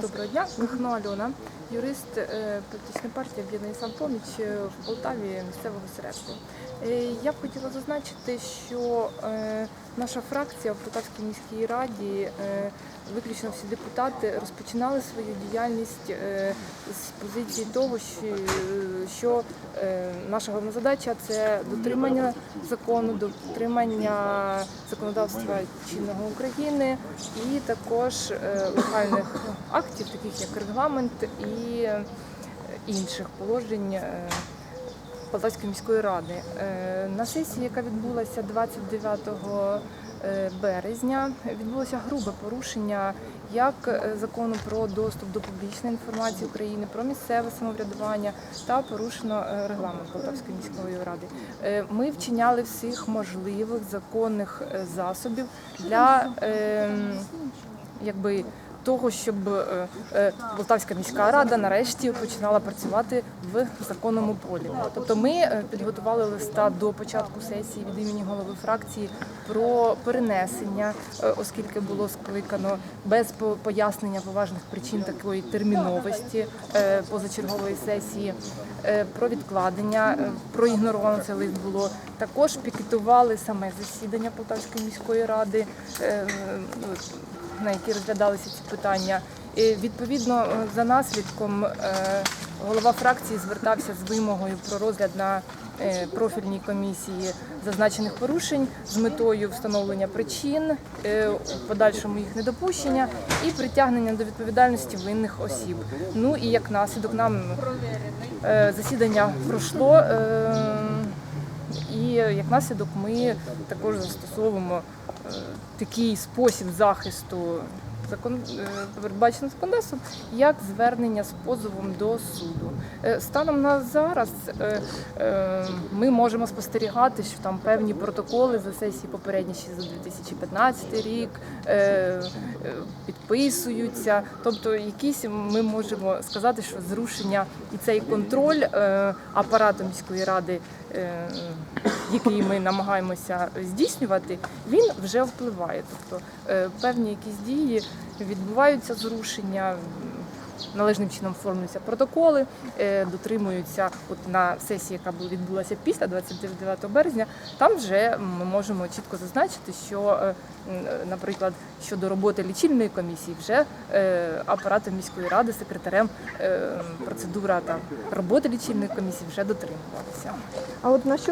Доброго дня, Михно Альона, юрист е, політичної партії «Об'єднання самопоміч е, в Полтаві місцевого середку. Е, Я б хотіла зазначити, що наша фракція в Полтавській міській раді, виключно всі депутати, розпочинали свою діяльність з позиції того, що, наша головна задача це дотримання закону, дотримання законодавства чинного України і також локальних актів, таких як регламент і е, інших положень. е, Полтавської міської ради. Е, На сесії, яка відбулася 29 е, березня, відбулося грубе порушення як закону про доступ до публічної інформації України, про місцеве самоврядування та порушено регламент Полтавської міської ради. Ми вчиняли всіх можливих законних засобів для ем, якби того, щоб е, е, Полтавська міська рада нарешті починала працювати в законному полі. Тобто ми е, підготували листа до початку сесії від імені голови фракції про перенесення, оскільки було скликано без пояснення поважних причин такої терміновості позачергової сесії, про відкладення, проігноровано цей лист було. Також пікетували саме засідання Полтавської міської ради. На які розглядалися ці питання. І відповідно е, за наслідком е, голова фракції звертався з вимогою про розгляд на е, профільній комісії зазначених порушень з метою встановлення причин, у подальшому їх недопущення і притягнення до відповідальності винних осіб. Ну і як наслідок нам засідання пройшло. і як наслідок ми також застосовуємо такий спосіб захисту закон е, передбачений законодавством, як звернення з позовом до суду. Е, Станом на зараз е, ми можемо спостерігати, що там певні протоколи за сесії попередні ще за 2015 рік підписуються. Тобто, якісь ми можемо сказати, що зрушення і цей контроль апарату міської ради, який ми намагаємося здійснювати, він вже впливає. Тобто певні якісь дії відбуваються зрушення. Належним чином оформлюються протоколи, е, дотримуються от на сесії, яка відбулася після 29 березня. Там вже ми можемо чітко зазначити, що, е, наприклад, щодо роботи лічильної комісії, вже е, апаратом міської ради, секретарем е, процедура та роботи лічильної комісії вже дотримувалася. А от на що